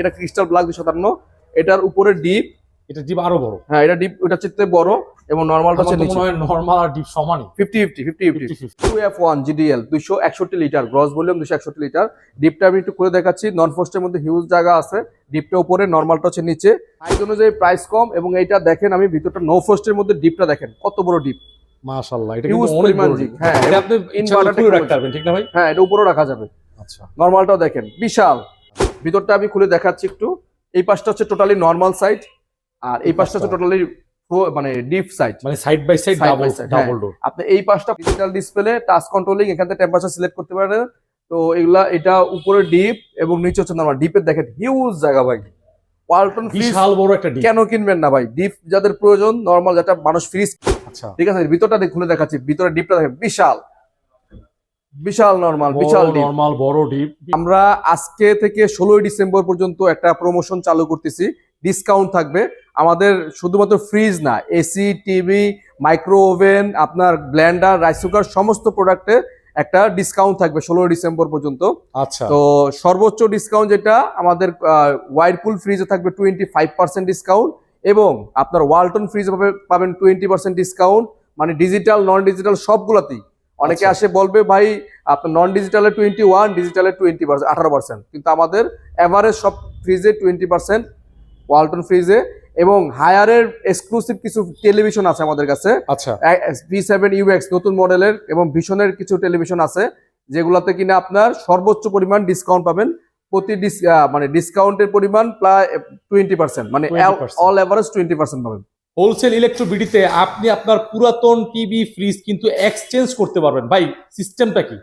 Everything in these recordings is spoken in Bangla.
এটা ক্রিস্টাল ব্ল্যাক দুশো সাতান্ন। এটার উপরে ডিপ এটা ডিপ আরও বড়। হ্যাঁ এটা ডিপ ওটা হচ্ছে বড় এবং নর্মালটা হচ্ছে তো নর্মাল আর deep সমানই? Fifty fifty fifty fifty 50-50 two F one GDL দুশো একষট্টি লিটার গ্রস ভলিউম দুশো একষট্টি লিটার। ডিপটা আমি একটু করে দেখাচ্ছি। নন ফোস্টের মধ্যে হিউজ জায়গা আছে। ডিপটা উপরে নর্মালটা হচ্ছে নিচে। সাইজ অনুযায়ী প্রাইস কম এবং এইটা দেখেন আমি ভিতরটা নো ফোস্টের মধ্যে ডিপটা দেখেন। কত বড় ডিপ মাশাআল্লাহ এটা কিন্তু অনেক বড় হ্যাঁ, এটা আপনি in ইনভার্টার রাখতে পারবেন ঠিক না ভাই? হ্যাঁ এটা উপরেও রাখা যাবে। আচ্ছা। নর্মালটাও দেখেন বিশাল। ভিতরটা আমি খুলে দেখাচ্ছি একটু। এই পাশটা হচ্ছে টোটালি নর্মাল সাইড আর এই পাশটা হচ্ছে টোটালি মানে ডিপ সাইড মানে side by side double double door আপনি এই পাশটা ডিজিটাল ডিসপ্লে টাচ কন্ট্রোলিং এখান থেকে টেম্পারেচার সিলেক্ট করতে পারেন। তো এগুলা এটা উপরে ডিপ এবং নিচে হচ্ছে নর্মাল ডিপের দেখেন হিউজ জায়গা ভাই। ওয়ালটন বিশাল বড় একটা ডিপ কেন কিনবেন না ভাই? ডিপ যাদের প্রয়োজন নর্মাল যেটা মানুষ ফ্রিজ আচ্ছা। ঠিক আছে ভিতরটা খুলে দেখাচ্ছি। ভিতরে ডিপটা দেখেন বিশাল। বিশাল নর্মাল বিশাল ডিপ নরমাল বড় ডিপ আমরা আজকে থেকে ষোলোই ডিসেম্বর পর্যন্ত একটা প্রমোশন চালু করতেছি। ডিসকাউন্ট থাকবে। আমাদের শুধুমাত্র ফ্রিজ না এসি টিভি মাইক্রো ওভেন আপনার ব্ল্যান্ডার রাইস কুকার সমস্ত প্রোডাক্টে একটা ডিসকাউন্ট থাকবে ষোলোই ডিসেম্বর পর্যন্ত। আচ্ছা। তো সর্বোচ্চ ডিসকাউন্ট যেটা আমাদের ওয়াইরপুল ফ্রিজে থাকবে টোয়েন্টি ফাইভ পার্সেন্ট ডিসকাউন্ট এবং আপনার ওয়ালটন ফ্রিজে পাবেন টোয়েন্টি পার্সেন্ট ডিসকাউন্ট মানে ডিজিটাল নন ডিজিটাল সবগুলাতেই। অনেকে আচ্ছা। আসে বলবে ভাই আপনার নন ডিজিটালে টোয়েন্টি ওয়ান ডিজিটালে টোয়েন্টি পার্সেন্ট আঠারো পার্সেন্ট কিন্তু আমাদের এভারেজ সব ফ্রিজে টোয়েন্টি পার্সেন্ট ওয়ালটন ফ্রিজে এবং হায়ারের এক্সক্লুসিভ কিছু টেলিভিশন আছে আমাদের কাছে। আচ্ছা। ভি সেভেন ইউএক্স নতুন মডেলের এবং ভীষণের কিছু টেলিভিশন আছে যেগুলোতে কিনা আপনার সর্বোচ্চ পরিমাণ ডিসকাউন্ট পাবেন। প্রতি মানে ডিসকাউন্টের পরিমাণ প্রায় টোয়েন্টি পার্সেন্ট মানে অল এভারেজ টোয়েন্টি পার্সেন্ট পাবেন। হোলসেল ইলেকট্রোবিডিতে আপনি আপনার পুরাতন টিভি ফ্রিজ কিন্তু এক্সচেঞ্জ করতে পারবেন। ভাই সিস্টেমটা কি?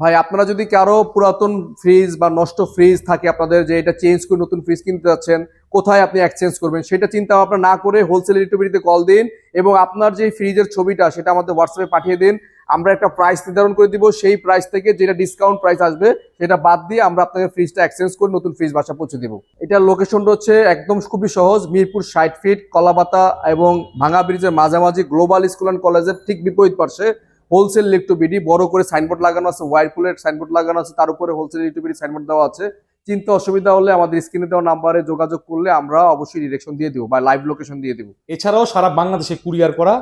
ভাই, আপনারা যদি কারও পুরাতন ফ্রিজ বা নষ্ট ফ্রিজ থাকে, আপনাদের যে এটা চেঞ্জ করে নতুন ফ্রিজ কিনতে যাচ্ছেন, কোথায় আপনি এক্সচেঞ্জ করবেন, সেটা চিন্তা ভাবনা না করে হোলসেল ইলেকট্রিবিলিতে কল দিন এবং আপনার যে ফ্রিজের ছবিটা, সেটা আমাদের হোয়াটসঅ্যাপে পাঠিয়ে দিন। আমরা একটা প্রাইস নির্ধারণ করে দিব, সেই প্রাইস থেকে যেটা ডিসকাউন্ট প্রাইস আসবে, সেটা বাদ দিয়ে আমরা আপনাকে ফ্রিজটা এক্সচেঞ্জ করে নতুন ফ্রিজ বাসা পৌঁছে দিব। এটার লোকেশনটা হচ্ছে একদম খুবই সহজ, মিরপুর ষাট ফিট কলাপাতা এবং ভাঙা ব্রিজের মাঝামাঝি গ্লোবাল স্কুল অ্যান্ড কলেজের ঠিক বিপরীত পার্শ্বে। হোলসেল ইলেকট্রোবিডি বড় করে সাইনবোর্ড লাগানো আছে ওয়াইরপুলের সাইনবোর্ড লাগানো আছে তার উপরে হোলসেল ইলেকট্রোবিডি সাইনবোর্ড দেওয়া আছে। চিন্তা অসুবিধা হলে আমাদের স্ক্রিনে দেওয়া নাম্বারে যোগাযোগ করলে আমরা অবশ্যই ডিরেকশন দিয়ে দিব বা লাইভ লোকেশন দিয়ে দিব। এছাড়াও সারা বাংলাদেশে কুরিয়ার করা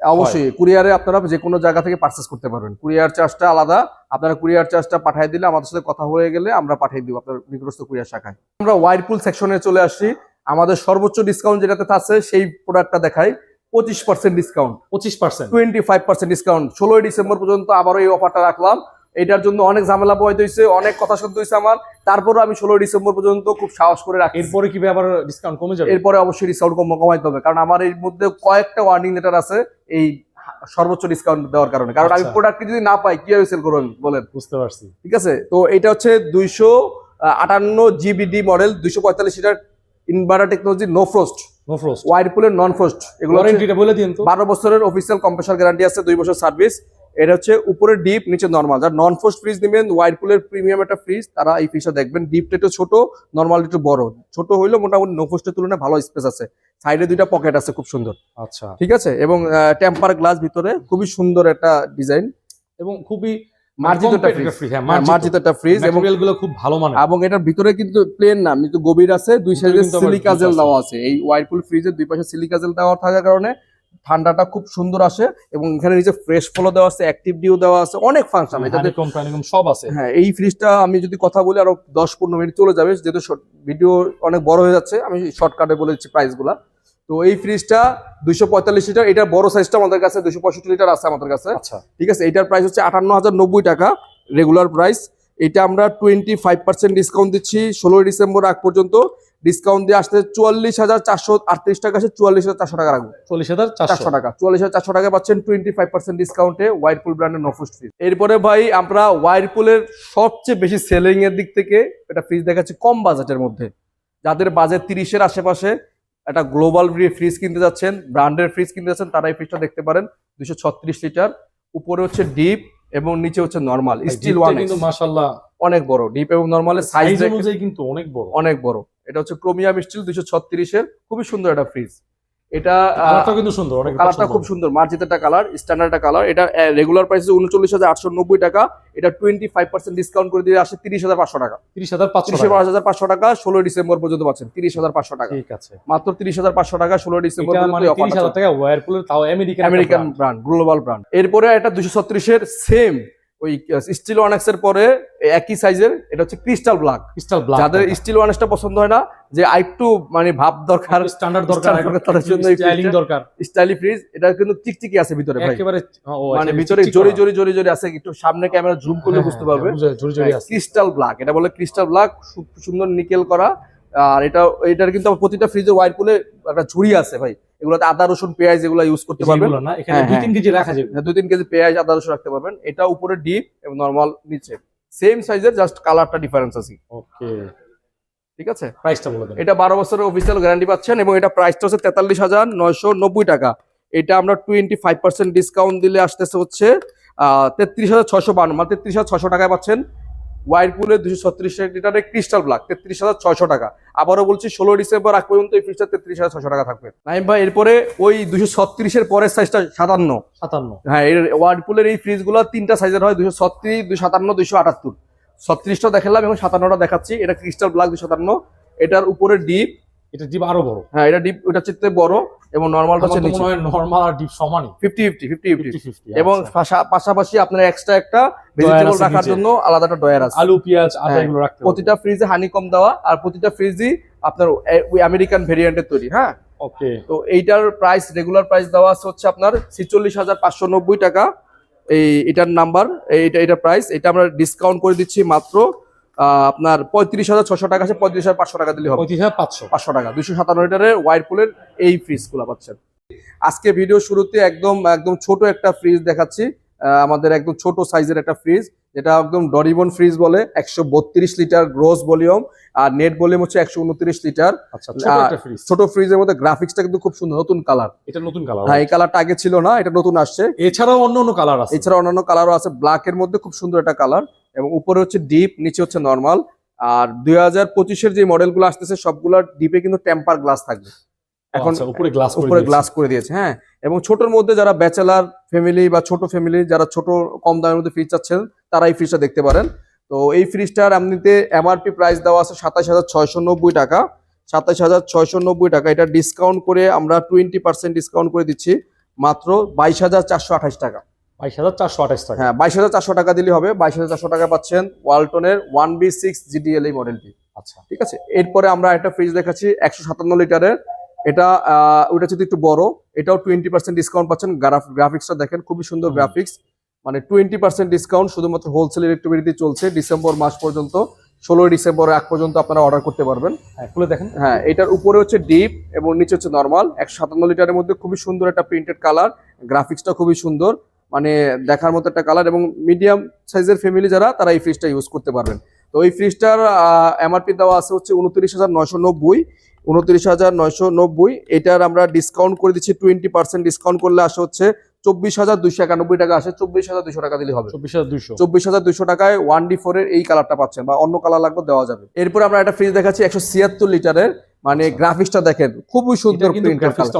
অবশ্যই কুরিয়ারে আপনারা যে কোনো জায়গা থেকে পারচেস করতে পারবেন। কুরিয়ার চার্জটা আলাদা আপনারা কুরিয়ার চার্জটা পাঠিয়ে দিলে আমাদের সাথে কথা হয়ে গেলে আমরা পাঠিয়ে দিব আপনার নিকটস্থ কুরিয়ার শাখায়। আমরা ওয়াইরপুল সেকশনে চলে আসছি। আমাদের সর্বোচ্চ ডিসকাউন্ট যেটাতে থাকছে সেই প্রোডাক্টটা দেখাই। পঁচিশ পার্সেন্ট ডিসকাউন্ট পঁচিশ percent twenty five percent discount ষোলোই ডিসেম্বর পর্যন্ত আবারও এই অফারটা রাখলাম। এটার জন্য অনেক ঝামেলা পোহাইতে হয়েছে অনেক কথা শুনতে হয়েছে আমার। তারপরও আমি ষোলোই ডিসেম্বর পর্যন্ত খুব সাহস করে রাখি এরপরে কি আবার ডিসকাউন্ট কমে যাবে? এরপরে অবশ্যই ডিসকাউন্ট কম কমাইতে হবে কারণ আমার এর মধ্যে কয়েকটা ওয়ার্নিং লেটার আছে এই সর্বোচ্চ ডিসকাউন্ট দেওয়ার কারণে। কারণ আমি আচ্ছা। প্রোডাক্ট যদি না পাই কীভাবে সেল করবেন বলেন? বুঝতে পারছি। ঠিক আছে? তো এটা হচ্ছে দুইশো আটান্ন জিবিডি মডেল দুইশো পঁয়তাল্লিশ litre inverter technology no frost no frost ওয়াইরপুলের non frost এগুলো ওয়ারেন্টিটা বলে দিন তো। বারো বছরের অফিসিয়াল কম্প্রেসার গ্যারান্টি আছে দুই বছর সার্ভিস এটা হচ্ছে উপরে ডিপ নিচে নর্মাল যারা নন ফোস্ট ফ্রিজ নেবেন ওয়াইরপুলের প্রিমিয়াম একটা ফ্রিজ তারা এই ফ্রিজটা দেখবেন। ডিপটা একটু ছোট নর্মাল একটু বড়। ছোট হইলেও মোটামুটি নো ফোস্টের তুলনায় ভালো স্পেস আছে। সাইডে দুইটা পকেট আছে খুব সুন্দর। আচ্ছা। ঠিক আছে? এবং টেম্পার গ্লাস ভিতরে খুবই সুন্দর একটা ডিজাইন এবং খুবই মার্জিত ফ্রিজ হ্যাঁ মার্জিত মার্জিত ফ্রিজ এবংগুলো খুব ভালো মানে এবং এটার ভিতরে কিন্তু প্লেন না কিন্তু গভীর আছে দুই সাইডে সিলিকা জেল দেওয়া আছে। এই ফ্রিজের দুই পাশে সিলিকা জেল দেওয়া থাকার কারণে ঠান্ডাটা খুব সুন্দর আসে এবং এখানে নিচে ফ্রেশ ফলো দেওয়া আছে অ্যাক্টিভ ডিও দেওয়া আছে অনেক ফাংশন এটাতে সব আছে। হ্যাঁ এই ফ্রিজটা আমি যদি কথা বলি আরও দশ পনেরো মিনিট চলে যাবে যেহেতু ভিডিও অনেক বড় হয়ে যাচ্ছে আমি শর্টকাটে বলে দিচ্ছি প্রাইসগুলা তো এই ফ্রিজটা দুইশো পঁয়তাল্লিশ লিটার এটার বড় সাইজটা আমাদের কাছে দুইশো পঁয়ষট্টি লিটার আছে আমাদের কাছে। আচ্ছা। ঠিক আছে? এটার প্রাইস হচ্ছে আটান্ন হাজার নব্বই টাকা রেগুলার প্রাইস এটা আমরা টোয়েন্টি ফাইভ পার্সেন্ট ডিসকাউন্ট দিচ্ছি ষোলোই ডিসেম্বর আগ পর্যন্ত। ডিসকাউন্ট দিয়ে আসতে চুয়াল্লিশ হাজার চারশো আটত্রিশ টাকা আছে চুয়াল্লিশ হাজার চারশো টাকা রাখব। চল্লিশ হাজার চারশো। চারশো টাকা চুয়াল্লিশ হাজার চারশো টাকা পাচ্ছেন টোয়েন্টি ফাইভ পার্সেন্ট ডিসকাউন্টে ওয়াইরপুল ব্র্যান্ডের নফুস ফ্রিজ এরপরে ভাই আমরা ওয়াইরপুলের সবচেয়ে বেশি সেলিং এর দিক থেকে এটা ফ্রিজ দেখাচ্ছি কম বাজেটের মধ্যে। যাদের বাজেট তিরিশের আশেপাশে একটা গ্লোবাল ফ্রিজ কিনতে যাচ্ছেন ব্র্যান্ডের ফ্রিজ কিনতে যাচ্ছেন তারা এই ফ্রিজটা দেখতে পারেন দুশো ছত্রিশ লিটার। উপরে হচ্ছে ডিপ এবং নিচে হচ্ছে নর্মাল স্টিল ওয়ান কিন্তু মাশাআল্লাহ অনেক বড় ডিপ এবং নর্মালের সাইজ সাইজ অনুযায়ী কিন্তু অনেক বড়। অনেক বড়। এটা হচ্ছে ক্রোমিয়াম স্টিল দুশো ছত্রিশের খুবই সুন্দর একটা ফ্রিজ এটা কালারটা কিন্তু সুন্দর অনেক কালারটা খুব সুন্দর। মার্জিত একটা কালার স্ট্যান্ডার্ড একটা কালার। এটা রেগুলার প্রাইস উনচল্লিশ হাজার আটশো নব্বই টাকা। এটা টোয়েন্টি ফাইভ পার্সেন্ট ডিসকাউন্ট করে দিয়ে আসে তিরিশ হাজার পাঁচশো টাকা। তিরিশ হাজার পাঁচশো তিরিশ হাজার পাঁচশো টাকা ষোলো ডিসেম্বর পর্যন্ত পাচ্ছেন তিরিশ হাজার পাঁচশো টাকা। ঠিক আছে। মাত্র তিরিশ হাজার পাঁচশো টাকা ষোলো ডিসেম্বর পর্যন্ত আমেরিকান ব্র্যান্ড গ্লোবাল ব্র্যান্ড এরপরে এটা দুশো ছত্রিশের সেম ওই স্টিল ওয়ানেক্স এর পরে একই সাইজের এটা হচ্ছে ক্রিস্টাল ব্ল্যাক ক্রিস্টাল ব্ল্যাক যাদের স্টিল ওয়ানেক্সটা পছন্দ হয় না যে আরেকটু মানে ভাব দরকার স্ট্যান্ডার্ড দরকার তাদের জন্য স্টাইলিং দরকার। স্টাইলি ফ্রিজ এটা কিন্তু চিকচিকি আছে ভিতরে ভাই। একেবারে মানে ভিতরে জরি। জরি জরি জরি আছে একটু সামনে ক্যামেরা জুম করলে হ্যাঁ, বুঝতে হ্যাঁ, পারবে। জরি জরি আছে। ক্রিস্টাল ব্ল্যাক এটা বলে ক্রিস্টাল ব্ল্যাক সুন্দর নিকেল করা। আর এটা এটার কিন্তু প্রতিটা ফ্রিজের ওয়াইড পুলে একটা ঝুড়ি আছে ভাই। এগুলোতে আদা রসুন পেঁয়াজ এগুলো ইউজ করতে পারবেন। না এখানে হ্যাঁ, দুই হ্যাঁ। তিন কেজি রাখা যাবে। হ্যাঁ, দুই তিন কেজি পেঁয়াজ আদা রসুন রাখতে পারবেন। এটা উপরে ডিপ এবং নর্মাল নিচে। সেম সাইজের জাস্ট কালারটা ডিফারেন্স আছে। ওকে। ঠিক আছে? প্রাইসটা বলে দেন। এটা বারো বছরের অফিসিয়াল গ্যারান্টি পাচ্ছেন এবং এটা প্রাইসটা হচ্ছে তেতাল্লিশ হাজার নয়শো নব্বই টাকা। এটা আমরা টোয়েন্টি ফাইভ পার্সেন্ট ডিসকাউন্ট দিলে আসতেছে হচ্ছে তেত্রিশ হাজার ছশো বান্ন মানে তেত্রিশ হাজার ছশো টাকায় পাচ্ছেন। ওয়াইরপুলের দুশো ছত্রিশ লিটারের ক্রিস্টাল ব্লাক তেত্রিশ হাজার ছয়শো টাকা। আবারও বলছি ষোলো ডিসেম্বর আগ পর্যন্ত এই ফ্রিজটা তেত্রিশ হাজার ছশো টাকা থাকবে। নাইম ভাই এরপরে ওই দুশো ছত্রিশের পরের সাইজটা সাতান্ন। সাতান্ন। হ্যাঁ এর ওয়ার্ডপুলের এই ফ্রিজগুলো তিনটা সাইজের হয় দুশো ছত্রিশ দুশো সাতান্ন দুশো আটাত্তর। ছত্রিশটা দেখালাম এবং সাতান্নটা দেখাচ্ছি। এটা ক্রিস্টাল ব্লাক দুশো সাতান্ন। এটার উপরে ডিপ এটা ডিপ আরও বড়। হ্যাঁ এটা ডিপ ওটা বড় এবং নর্মালটা হচ্ছে নিচে। নরমাল আর ডিপ সমানই ফিফটি ফিফটি ফিফটি ফিফটি 50-50 এবং আচ্ছা। পাশাপাশি আপনার এক্সট্রা একটা ভেজিটেবল রাখার জন্য আলাদা একটা ডয়ার আছে। আলু পেঁয়াজ আদা হ্যাঁ, এগুলো রাখতে প্রতিটা ফ্রিজে হানিকম দেওয়া আর প্রতিটা ফ্রিজই আপনার ওই আমেরিকান ভেরিয়েন্টের তৈরি হ্যাঁ? ওকে তো এইটার প্রাইস রেগুলার প্রাইস দেওয়া আছে হচ্ছে আপনার ছিচল্লিশ হাজার পাঁচশো নব্বই টাকা। এই এটার নাম্বার এইটা এটা প্রাইস এটা আমরা ডিসকাউন্ট করে দিচ্ছি মাত্র আপনার পঁয়ত্রিশ হাজার ছশো টাকা আছে পঁয়ত্রিশ হাজার পাঁচশো টাকা দিলে হবে। পঁয়ত্রিশ হাজার পাঁচশো। পাঁচশো টাকা দুশো সাতান্ন লিটারের ওয়াইরপুলের এই ফ্রিজগুলো পাচ্ছেন। আজকে ভিডিও শুরুতে একদম একদম ছোট একটা ফ্রিজ দেখাচ্ছি। আমাদের একদম ছোট সাইজের একটা ফ্রিজ যেটা একদম ডরিবন ফ্রিজ বলে একশো বত্রিশ লিটার গ্রোস ভলিউম আর নেট ভলিউম হচ্ছে একশো উনত্রিশ লিটার। আচ্ছা ছোট একটা ফ্রিজ ছোট ফ্রিজের মধ্যে গ্রাফিক্সটা কিন্তু খুব সুন্দর নতুন কালার এটা নতুন কালার হ্যাঁ এই কালারটা আগে ছিল না এটা নতুন আসছে। এছাড়াও অন্য অন্য কালার আছে। এছাড়া অন্যান্য কালারও আছে ব্ল্যাক এর মধ্যে খুব সুন্দর একটা কালার এবং উপরে হচ্ছে ডিপ নিচে হচ্ছে নর্মাল আর দুই হাজার পঁচিশের যে মডেলগুলো আসতেছে সবগুলোর ডিপে কিন্তু টেম্পার গ্লাস থাকবে। এখন আচ্ছা, উপরে গ্লাস উপরে গ্লাস করে দিয়েছে হ্যাঁ। এবং ছোটর মধ্যে যারা ব্যাচেলার ফ্যামিলি বা ছোট ফ্যামিলি যারা ছোট কম দামের মধ্যে ফ্রিজ চাচ্ছেন তারা এই ফ্রিজটা দেখতে পারেন। তো এই ফ্রিজটার এমনিতে এমআরপি প্রাইস দেওয়া আছে সাতাশ হাজার ছয়শো নব্বই টাকা। সাতাশ হাজার ছয়শো নব্বই টাকা। এটা ডিসকাউন্ট করে আমরা টোয়েন্টি পার্সেন্ট ডিসকাউন্ট করে দিচ্ছি। মাত্র বাইশ হাজার চারশো আঠাশ টাকা। বাইশ হাজার চারশো আঠাশ টাকা। হ্যাঁ বাইশ হাজার চারশো টাকা দিলে হবে। বাইশ হাজার চারশো টাকা পাচ্ছেন ওয়ালটনের ওয়ান বি সিক্স জিডিএল এই মডেলটি আচ্ছা। ঠিক আছে? এরপরে আমরা একটা ফ্রিজ দেখাচ্ছি একশো সাতান্ন লিটারের। এটা ওটা যদি একটু বড় এটাও টোয়েন্টি পার্সেন্ট ডিসকাউন্ট পাচ্ছেন। গ্রাফিক্সটা দেখেন খুবই সুন্দর গ্রাফিক্স মানে টোয়েন্টি পার্সেন্ট ডিসকাউন্ট শুধুমাত্র হোলসেল ইলেকট্রিবিলিটি চলছে ডিসেম্বর মাস পর্যন্ত। ষোলোই ডিসেম্বর আগ পর্যন্ত আপনারা অর্ডার করতে পারবেন। হ্যাঁ খুলে দেখেন। হ্যাঁ এটার উপরে হচ্ছে ডিপ এবং নিচে হচ্ছে নর্মাল একশো সাতান্ন লিটারের মধ্যে খুবই সুন্দর একটা প্রিন্টেড কালার গ্রাফিক্সটা খুবই সুন্দর। মানে দেখার মতো একটা কালার এবং মিডিয়াম সাইজের ফ্যামিলি যারা তারা এই ফ্রিজটা ইউজ করতে পারবেন। তো এই ফ্রিজটার এমআরপি দেওয়া আছে হচ্ছে উনত্রিশ হাজার নয়শো নব্বই। উনত্রিশ হাজার নয়শো নব্বই এটার আমরা ডিসকাউন্ট করে দিচ্ছি টোয়েন্টি পার্সেন্ট ডিসকাউন্ট করলে আসে হচ্ছে চব্বিশ হাজার দুইশো একানব্বই টাকা। আসে চব্বিশ হাজার দুশো টাকা দিলে হবে। চব্বিশ হাজার দুশো টাকায় ওয়ান ডি ফোর এর এই কালারটা পাচ্ছেন বা অন্য কালার লাগবে দেওয়া যাবে। এরপর আমরা একটা ফ্রিজ দেখাচ্ছি একশো ছিয়াত্তর লিটারের। মানে। গ্রাফিক্সটা দেখেন খুবই সুন্দর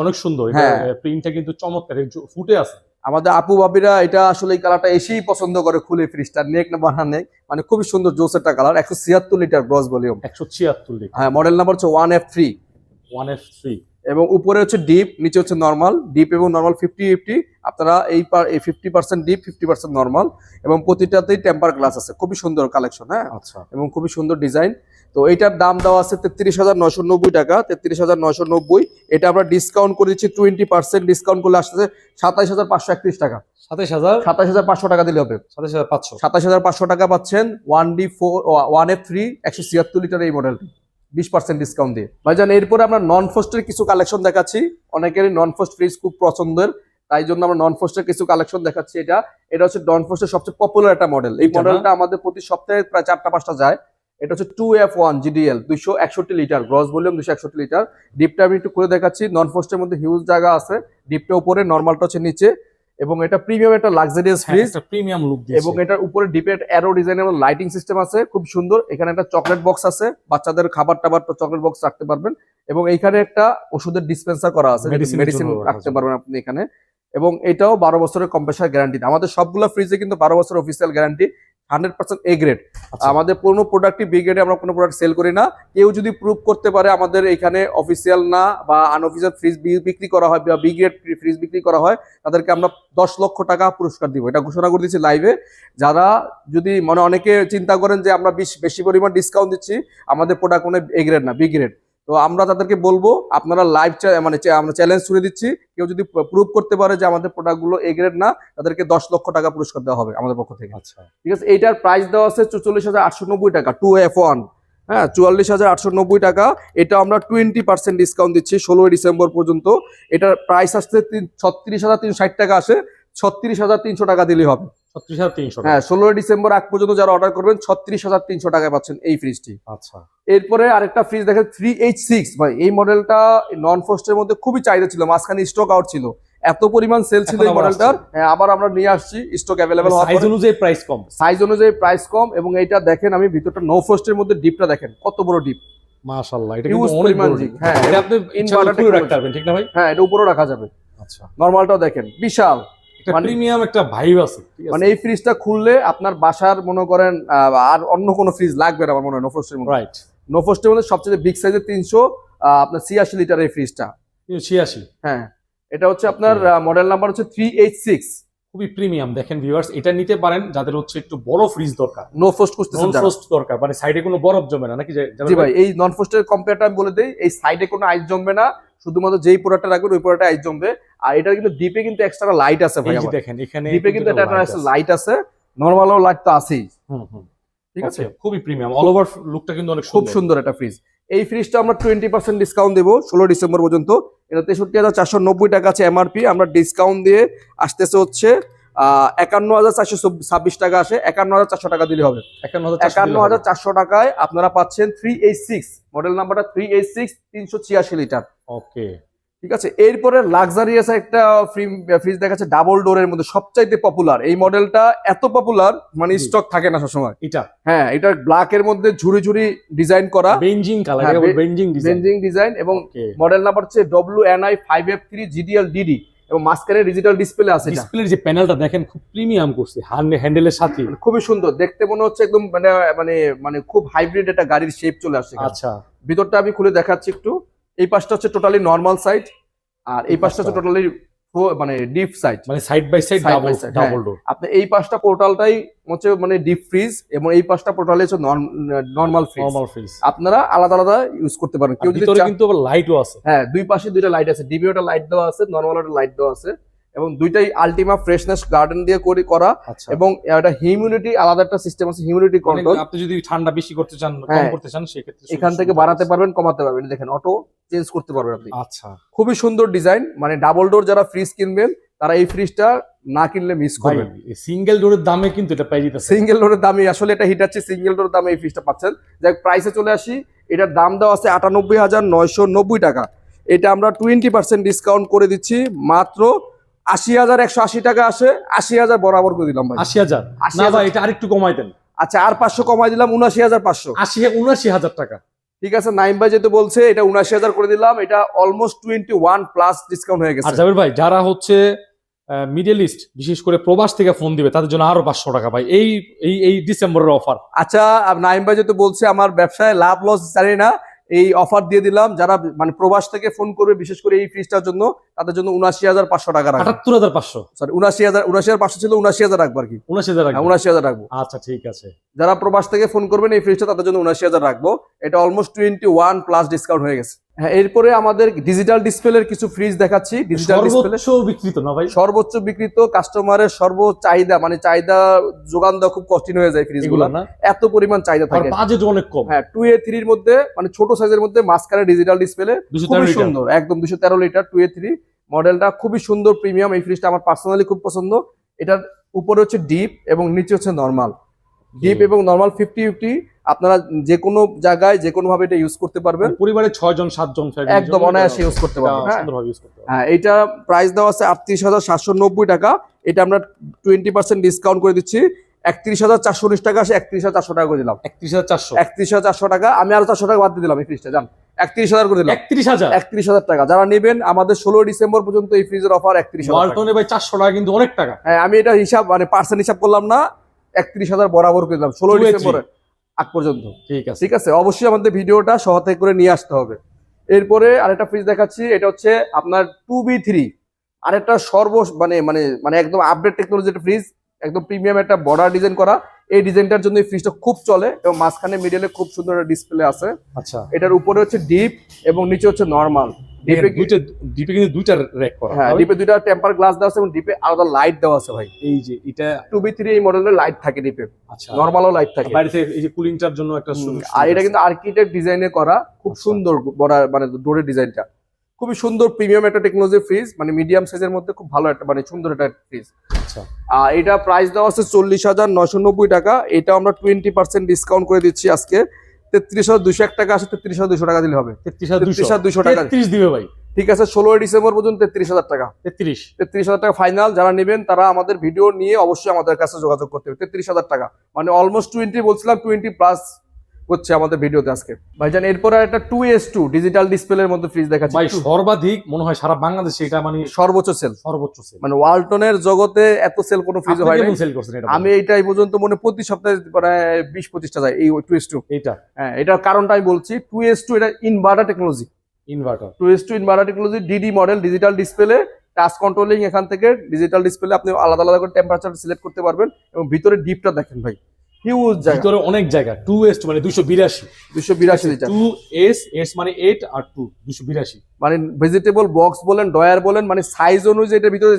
অনেক সুন্দর। হ্যাঁ। প্রিন্টটা কিন্তু চমৎকার। ফুটে আছে। আমাদের আপু বাবিরা এটা আসলে এই কালারটা এসেই পছন্দ করে খুলে ফ্রিজটা নেক না বানা নেক মানে খুবই সুন্দর জোস একটা কালার একশো ছিয়াত্তর লিটার গ্রস ভলিউম একশো ছিয়াত্তর লিটার হ্যাঁ মডেল নাম্বার হচ্ছে one F three one F three এবং উপরে হচ্ছে ডিপ নিচে হচ্ছে নর্মাল ডিপ এবং নর্মাল ফিফটি ফিফটি আপনারা এই পার এই fifty percent deep fifty percent normal এবং প্রতিটাতেই টেম্পার গ্লাস আছে খুবই সুন্দর কালেকশন হ্যাঁ? আচ্ছা। এবং খুবই সুন্দর ডিজাইন তো এইটার দাম দেওয়া আছে তেত্রিশ হাজার নয়শো নব্বই টাকা তেত্রিশ হাজার নয়শো নব্বই। এটা আমরা ডিসকাউন্ট করে দিচ্ছি টোয়েন্টি পার্সেন্ট ডিসকাউন্ট করলে আসতেছে সাতাইশ হাজার পাঁচশো একত্রিশ টাকা। সাতাইশ হাজার? সাতাশ হাজার পাঁচশো টাকা দিলে হবে। সাতাইশ হাজার পাঁচশো। সাতাশ হাজার পাঁচশো টাকা পাচ্ছেন one D four one F three একশো ছিয়াত্তর লিটার এই মডেলটি বিশ পার্সেন্ট ডিসকাউন্ট দিয়ে। ভাইজান এরপরে আমরা নন ফোস্টের কিছু কালেকশন দেখাচ্ছি। অনেকেরই নন ফোস্ট ফ্রিজ খুব পছন্দের তাই জন্য আমরা নন ফোস্টের কিছু কালেকশন দেখাচ্ছি এটা। এটা হচ্ছে নন ফোস্টের সবচেয়ে পপুলার একটা মডেল এই? মডেলটা আমাদের প্রতি সপ্তাহে প্রায় চারটা পাঁচটা যায়। এটা হচ্ছে টু এফ ওয়ান জিডিএল দুইশো একষট্টি লিটার গ্রস ভলিউম দুশো একষট্টি লিটার। ডিপটা আমি একটু করে দেখাচ্ছি নন ফোস্টের মধ্যে হিউজ জায়গা আছে। ডিপটা উপরে নর্মালটা হচ্ছে নিচে। এবং এটা প্রিমিয়াম একটা লাক্সারিয়াস ফ্রিজ প্রিমিয়াম লুক এবং এটার উপরে ডিপেট অ্যারো ডিজাইন এবং লাইটিং সিস্টেম আছে খুব সুন্দর। এখানে একটা চকলেট বক্স আছে বাচ্চাদের খাবার টাবার চকলেট বক্স রাখতে পারবেন। এবং এইখানে একটা ওষুধের ডিসপেন্সার করা আছে মেডিসিন রাখতে পারবেন আপনি এখানে। এবং এটাও বারো বছরের কম্প্রেসার গ্যারান্টি আমাদের সবগুলো ফ্রিজে কিন্তু বারো বছর official guarantee hundred percent A grade আচ্ছা। আমাদের কোনো প্রোডাক্টই বি গ্রেডে আমরা কোনো প্রোডাক্ট সেল করি না। কেউ যদি প্রুভ করতে পারে আমাদের এখানে অফিসিয়াল না বা আনঅফিসিয়াল ফ্রিজ বিক্রি করা হয় বা বি গ্রেড ফ্রিজ বিক্রি করা হয় তাদেরকে আমরা দশ লক্ষ টাকা পুরস্কার দিব। এটা ঘোষণা করে দিচ্ছি লাইভে যারা যদি মনে অনেকে চিন্তা করেন যে আমরা বেশ- বেশি পরিমাণ ডিসকাউন্ট দিচ্ছি আমাদের প্রোডাক্ট কোনো এ গ্রেড না বি গ্রেড তো আমরা তাদেরকে বলব আপনারা লাইভ মানে আমরা চ্যালেঞ্জ ছুড়ে দিচ্ছি। কেউ যদি প্রুভ করতে পারে যে আমাদের প্রোডাক্টগুলো এ গ্রেড না তাদেরকে দশ লক্ষ টাকা পুরস্কার দেওয়া হবে আমাদের পক্ষ থেকে। আচ্ছা। ঠিক আছে এইটার প্রাইস দেওয়া আছে চল্লিশ হাজার আটশো নব্বই টাকা টু এফ ওয়ান হ্যাঁ চুয়াল্লিশ হাজার আটশো নব্বই টাকা। এটা আমরা টোয়েন্টি পার্সেন্ট ডিসকাউন্ট দিচ্ছি ষোলোই ডিসেম্বর পর্যন্ত। এটার প্রাইস আসতে তিন ছত্রিশ হাজার তিনশো ষাট টাকা আসে ছত্রিশ হাজার তিনশো টাকা দিলেই হবে। হ্যাঁ ষোলোই ডিসেম্বর আগ পর্যন্ত যারা অর্ডার করবেন ছত্রিশ হাজার তিনশো টাকায় পাচ্ছেন এই ফ্রিজটি আচ্ছা। এরপরে আরেকটা ফ্রিজ দেখেন থ্রি এইচ সিক্স ভাই এই মডেলটা নন ফোস্টের মধ্যে খুবই চাহিদা ছিল মাঝখানে স্টক আউট ছিল। এত পরিমাণ সেল ছিল এই মডেলটার হ্যাঁ আবার আমরা নিয়ে আসছি স্টক অ্যাভেলেবেল সাইজ অনুযায়ী প্রাইস কম। সাইজ অনুযায়ী প্রাইস কম এবং এইটা দেখেন আমি ভিতরটা নো মধ্যে ডিপটা দেখেন কত বড় ডিপ মাশাআল্লাহ এটা কিন্তু অনেক বড় দিক, দিক। হ্যাঁ। এটা আপনি ইচ্ছা করলে Inverter খুলে রাখতে পারবেন ঠিক না ভাই? হ্যাঁ এটা উপরেও রাখা যাবে। আচ্ছা। নর্মালটাও দেখেন বিশাল। প্রিমিয়াম একটা ভাইব আছে মানে এই ফ্রিজটা খুললে আপনার বাসার মনে করেন আর অন্য কোনো ফ্রিজ লাগবে না আমার মনে হয় নো ফ্রস্টের মধ্যে। রাইট নো ফ্রস্টের মধ্যে সবচেয়ে বিগ সাইজের তিনশো আপনার ছিয়াশি লিটার এই ফ্রিজটা ছিয়াশি। হ্যাঁ। এটা হচ্ছে আপনার মডেল নাম্বার হচ্ছে থ্রি এইট সিক্স খুবই প্রিমিয়াম দেখেন ভিউয়ার্স এটা নিতে পারেন যাদের হচ্ছে একটু বড় ফ্রিজ দরকার। নো ফ্রস্ট করতেছেন যারা। ফ্রস্ট দরকার মানে সাইডে কোনো বরফ জমে না নাকি জি ভাই এই নন ফ্রস্টের কম্পেয়ারটা আমি বলে দেই এই সাইডে কোনো আইস জমবে না শুধুমাত্র যেই প্রোডাক্টটা রাখবেন ওই প্রোডাক্টে আইস জমবে। আর এটা কিন্তু ডিপে কিন্তু এক্সট্রা লাইট আছে ভাই দেখেন এখানে ডিপে কিন্তু এটা। লাইট আছে। নর্মালও লাইট তো আছেই। হুম, হুম। ঠিক আছে? খুবই প্রিমিয়াম অল ওভার লুকটা কিন্তু অনেক খুব সুন্দর। একটা ফ্রিজ এই ফ্রিজটা আমরা টোয়েন্টি পার্সেন্ট ডিসকাউন্ট দেবো ষোলো ডিসেম্বর পর্যন্ত। এটা তেষট্টি হাজার চারশো নব্বই টাকা আছে এমআরপি আমরা ডিসকাউন্ট দিয়ে আসতেছে হচ্ছে একান্ন হাজার চারশো ছাব্বিশ টাকা আসে। একান্ন হাজার চারশো টাকা দিলে হবে। একান্ন হাজার চারশো টাকায় আপনারা পাচ্ছেন থ্রি এইট সিক্স মডেল নাম্বারটা থ্রি এইট সিক্স তিনশো ছিয়াশি লিটার। ওকে ঠিক আছে? এরপরে লাক্সারিয়াস একটা ফ্রিজ দেখাচ্ছে ডাবল ডোরের মধ্যে সবচাইতে পপুলার এই মডেলটা এত পপুলার মানে স্টক থাকে না সবসময়। এটা। হ্যাঁ এটা ব্ল্যাক এর মধ্যে ঝুড়ি ঝুড়ি ডিজাইন করা। বেঞ্জিং কালার বেঞ্জিং বেঞ্জিং ডিজাইন এবং মডেল নাম্বার হচ্ছে W N I five F three GDL DD এবং মাঝখানে ডিজিটাল ডিসপ্লে আছে ডিসপ্লের যে প্যানেলটা দেখেন খুব প্রিমিয়াম করছে হ্যান্ডেলের সাথে। মানে খুবই সুন্দর। দেখতে মনে হচ্ছে একদম মানে মানে মানে খুব হাইব্রিড একটা গাড়ির শেপ চলে আসছে আচ্ছা। ভিতরটা আমি খুলে দেখাচ্ছি একটু। এই পাশটা হচ্ছে টোটালি নর্মাল সাইড আর এই পাশটা হচ্ছে। টোটালি মানে ডিপ সাইড মানে side by side double double door আপনি এই পাশটা পোর্টালটাই হচ্ছে মানে ডিপ ফ্রিজ এবং এই পাশটা পোর্টালে হচ্ছে নরমাল ফ্রিজ নরমাল ফ্রিজ আপনারা আলাদা আলাদা ইউজ করতে পারেন। কেউ যদি ভিতরে কিন্তু লাইটও আছে। হ্যাঁ দুই পাশে দুইটা লাইট আছে। ডিপিওটা লাইট দেওয়া আছে নর্মাল ওটা লাইট দেওয়া আছে। এবং দুইটাই আলটিমা ফ্রেশনেস গার্ডেন দিয়ে করে করা আচ্ছা। এবং এটা হিউমিডিটি আলাদা একটা সিস্টেম আছে হিউমিডিটি মানে কন্ট্রোল আপনি যদি ঠান্ডা বেশি করতে চান কম হ্যাঁ। করতে চান সেক্ষেত্রে এখান থেকে বাড়াতে পারবেন কমাতে পারবেন। দেখেন অটো চেঞ্জ করতে পারবেন আপনি। আচ্ছা। খুবই সুন্দর ডিজাইন মানে ডাবল ডোর যারা ফ্রিজ কিনবেন তারা এই ফ্রিজটা না কিনলে মিস করবেন। সিঙ্গেল ডোরের দামে কিন্তু এটা পাই যেতেছে। সিঙ্গেল ডোরের দামে আসলে এটা হিট আছে সিঙ্গেল ডোরের দামে এই ফ্রিজটা পাচ্ছেন। যাই প্রাইসে চলে আসি। এটার দাম দেওয়া আছে আটানব্বই হাজার নয়শো নব্বই টাকা। এটা আমরা টোয়েন্টি পার্সেন্ট ডিসকাউন্ট করে দিচ্ছি মাত্র আশি হাজার একশো আশি টাকা আসে আশি হাজার বরাবর করে দিলাম ভাই। আশি হাজার? না। ভাই এটা আরেকটু কমাই দেন। আচ্ছা আর পাঁচশো কমাই দিলাম উনাশি হাজার পাঁচশো। আশি উনআশি হাজার টাকা। ঠিক আছে নাইম ভাই যেহেতু বলছে এটা উনাশি হাজার করে দিলাম এটা almost twenty one plus discount হয়ে গেছে। জাবির ভাই যারা হচ্ছে মিডল ইস্ট বিশেষ করে প্রবাস থেকে ফোন দিবে তাদের জন্য আরও পাঁচশো টাকা ভাই। এই এই ডিসেম্বরের অফার আচ্ছা নাইম ভাই যেহেতু বলছে আমার ব্যবসায় লাভ লস জানি না এই অফার দিয়ে দিলাম। যারা মানে প্রবাস থেকে ফোন করবে বিশেষ করে এই ফ্রিজটার জন্য তাদের জন্য উনাশি হাজার পাঁচশো টাকা রাখব। আটাত্তর হাজার পাঁচশো? সরি উনাশি হাজার উনাশি হাজার পাঁচশো ছিল উনাশি হাজার রাখব আর কি। উনাশি হাজার উনাশি হাজার রাখব। আচ্ছা ঠিক আছে। যারা প্রবাস থেকে ফোন করবেন এই ফ্রিজটা তাদের জন্য উনাশি হাজার রাখব। এটা almost twenty one plus discount হয়ে গেছে। হ্যাঁ এরপরে আমাদের ডিজিটাল ডিসপ্লের কিছু ফ্রিজ দেখাচ্ছি ডিজিটাল ডিসপ্লে বিক্রিত না ভাই? সর্বোচ্চ বিক্রিত কাস্টমারের সর্ব চাহিদা মানে চাহিদা যোগান দেওয়া খুব কঠিন হয়ে যায় ফ্রিজ এগুলো না? এত পরিমাণ চাহিদা থাকে। বাজেট অনেক কম। হ্যাঁ টু এ থ্রির মধ্যে মানে ছোট সাইজের মধ্যে মাঝখানে ডিজিটাল ডিসপ্লে খুবই সুন্দর একদম দুশো তেরো লিটার টু এ থ্রি মডেলটা খুবই সুন্দর প্রিমিয়াম এই ফ্রিজটা আমার পার্সোনালি খুব পছন্দ। এটার উপরে হচ্ছে ডিপ এবং নিচে হচ্ছে নর্মাল ডিপ এবং নর্মাল ফিফটি ফিফটি আপনারা যে কোনো জায়গায় যে কোনো ভাবে এটা ইউজ করতে পারবেন। পরিবারে ছয় জন সাত জন একদম অনায়াসে ইউজ করতে পারবেন হ্যাঁ। করতে পারবেন। হ্যাঁ এইটা প্রাইস দেওয়া আছে আটত্রিশ হাজার সাতশো নব্বই টাকা। এটা আমরা টোয়েন্টি পার্সেন্ট ডিসকাউন্ট করে দিচ্ছি। একত্রিশ হাজার চারশো উনিশ টাকা আসে একত্রিশ হাজার চারশো টাকা করে দিলাম। একত্রিশ হাজার চারশো। একত্রিশ হাজার চারশো টাকা আমি আরও চারশো টাকা বাদ দিয়ে দিলাম এই ফ্রিজটা জান। একত্রিশ হাজার করে দিলাম। একত্রিশ হাজার? একত্রিশ হাজার টাকা। যারা নেবেন আমাদের ষোলো ডিসেম্বর পর্যন্ত এই ফ্রিজের অফার একত্রিশ হাজার চারশো টাকা কিন্তু অনেক টাকা। হ্যাঁ আমি এটা হিসাব মানে পার্সেন্ট হিসাব করলাম না। একত্রিশ হাজার বরাবর করে দিলাম ষোলোই Two ডিসেম্বর আগ পর্যন্ত। ঠিক আছে। ঠিক আছে অবশ্যই আমাদের ভিডিওটা সহায়তা করে নিয়ে আসতে হবে। এরপরে আরেকটা ফ্রিজ দেখাচ্ছি এটা হচ্ছে আপনার টু বি থ্রি আরেকটা সর্ব মানে মানে মানে একদম আপডেট টেকনোলজির ফ্রিজ একদম প্রিমিয়াম একটা বর্ডার ডিজাইন করা। এই ডিজাইনটার জন্য এই ফ্রিজটা খুব চলে এবং মাঝখানে মিডলে খুব সুন্দর একটা ডিসপ্লে আছে। আচ্ছা। এটার উপরে হচ্ছে ডিপ এবং নিচে হচ্ছে নর্মাল ডিপে দুইটা ডিপে কিন্তু দুইটা র্যাক করা। হ্যাঁ ডিপে দুইটা টেম্পার গ্লাস দেওয়া আছে এবং ডিপে আলাদা লাইট দেওয়া আছে ভাই। এই যে এটা টু বি থ্রি এই মডেলের লাইট থাকে ডিপে আচ্ছা। নর্মালও লাইট থাকে। বাইরে থেকে এই যে কুলিংটার জন্য একটা হুম, সুযোগ আর এটা কিন্তু আর্কিটেক্ট ডিজাইনে করা খুব আচ্ছা। সুন্দর মানে ডোরের ডিজাইনটা খুবই সুন্দর প্রিমিয়াম একটা টেকনোলজি ফ্রিজ মানে মিডিয়াম সাইজের মধ্যে খুব ভালো একটা মানে সুন্দর একটা ফ্রিজ আচ্ছা। আর এটা প্রাইস দেওয়া আছে চল্লিশ হাজার নয়শো নব্বই টাকা। এটা আমরা টোয়েন্টি পার্সেন্ট ডিসকাউন্ট করে দিচ্ছি আজকে। তেত্রিশ হাজার দুশো এক টাকা আছে তেত্রিশ হাজার দুশো টাকা দিলে হবে। তেত্রিশ হাজার তেত্রিশ দুশো টাকা তেত্রিশ দিবে ভাই। ঠিক আছে ষোলোই ডিসেম্বর পর্যন্ত তেত্রিশ হাজার টাকা। তেত্রিশ। তেত্রিশ হাজার টাকা ফাইনাল যারা নেবেন তারা আমাদের ভিডিও নিয়ে অবশ্যই আমাদের কাছে যোগাযোগ করতে হবে। তেত্রিশ হাজার টাকা। মানে অলমোস্ট টোয়েন্টি বলছিলাম টোয়েন্টি প্লাস হচ্ছে আমাদের ভিডিওতে আজকে। ভাইজান এরপরে একটা টু এস টু ডিজিটাল ডিসপ্লের মধ্যে ফ্রিজ দেখাচ্ছি। ভাই সর্বাধিক মনে হয় সারা বাংলাদেশে এটা মানে সর্বোচ্চ সেল সর্বোচ্চ সেল মানে ওয়ালটনের জগতে এত সেল কোনো ফ্রিজ হয় এটা? আমি এই পর্যন্ত মনে প্রতি সপ্তাহে প্রায় বিশ পঁচিশটা যায় এই টু এস টু এইটা? হ্যাঁ এটার কারণটা আমি বলছি টু এস টু এটা inverter technology inverter two S two inverter technology DD model digital display touch controlling এখান থেকে ডিজিটাল ডিসপ্লে আপনি আলাদা আলাদা করে টেম্পারেচার সিলেক্ট করতে পারবেন এবং ভিতরে ডিপটা দেখেন ভাই। হিউজ জায়গা। ভিতরে অনেক জায়গা টু এস মানে দুইশো বিরাশি। দুশো বিরাশি লিটার। টু এস এস মানে এইট আর টু দুশো বিরাশি। মানে ভেজিটেবল বক্স বলেন ডয়ার বলেন মানে সাইজ অনুযায়ী এটার ভিতরে